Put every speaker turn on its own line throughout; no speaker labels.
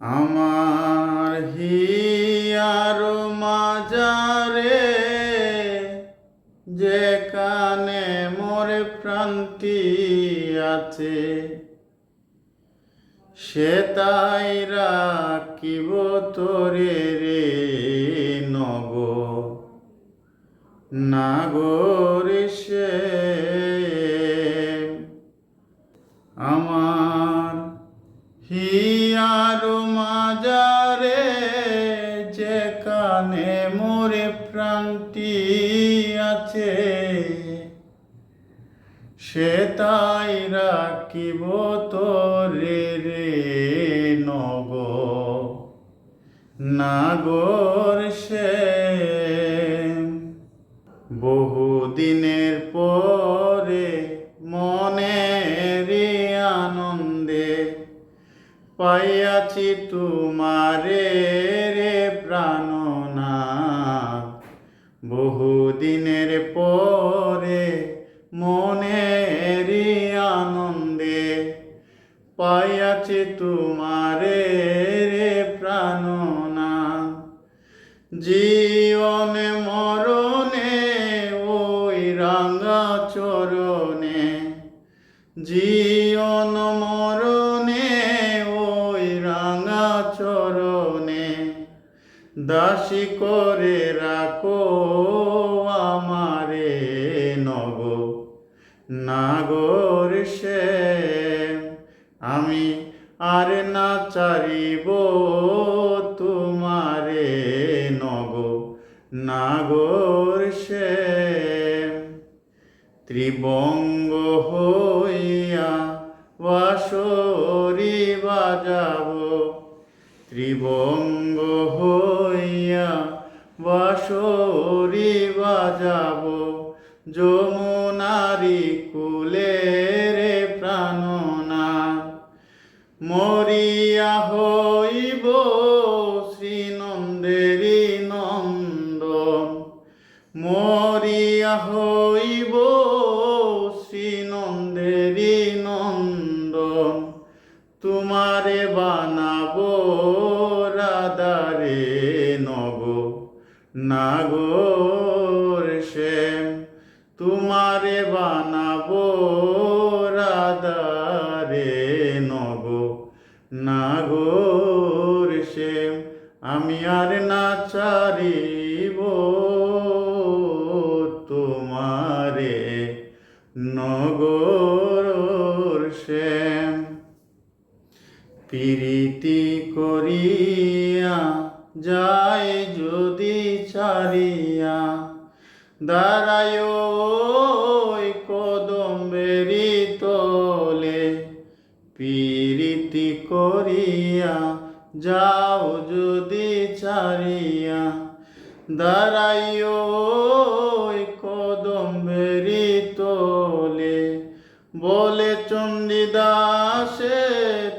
আমার হিয়ার মাজারে যেখানে মোর প্রান্তি আছে সে তাই রাখিব তোরে রে নগ নাগর যেখানে মোরে প্রাণটি আছে। সে তাই রাখিব তোরে রে নগ নাগর সে। বহুদিনের পরে মনের আনন্দে পাইয়াছি তোমারে বহুদিনের পরে মনের আনন্দে পাইয়াছি তোমারে রে প্রাণনা। জীবনে মরণে ওই রাঙা চরণে জীবন দাসী করে রাখো আমারে নগ নাগর সে, আমি আর না চারিব তোমারে নগ নাগর সে, ত্রিবঙ্গ হইয়া বাসরি বাজাব। ত্রিবঙ্গ হইয়া বাসরি বাজাব। যমুনারি কুলে রে প্রাণনা। মরিয়া হইব শ্রীনন্দেরি নন্দন। মরিয়া হইব শ্রীনন্দেরি নাগর শ্যাম, তোমারে বানাবো রাধারে নগ। নাগর শ্যাম, আমি আর না চারিব তোমারে। নগর শ্যাম প্রীতি করিয়া যায় যদি চারিয়া দাঁড়ায় কদম্বেরি তলে। প্রীতি করিয়া যাও যদি চারিয়া ওই কদম্বেরি তোলে। বলে চণ্ডীদাসে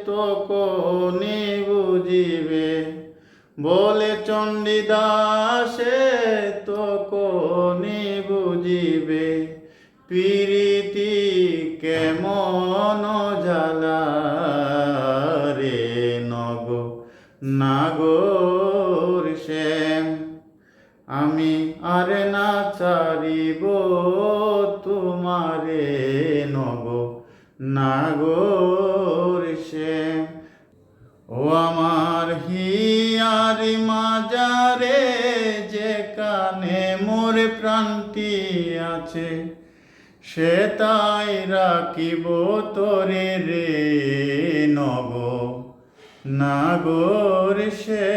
তো কোনি বুঝিবে বলে চণ্ডীদাসে তো কোনি বুঝিবে? প্রীতি কেমন জ্বালা রে নগ, নাগর শ্যাম আমি আর না চারিব তোমারে নগ, নাগর শ্যাম ও মাজারে যে কানে মোর প্রান্তি আছে সে তাই রাখিব তোরে রে নব নাগর সে।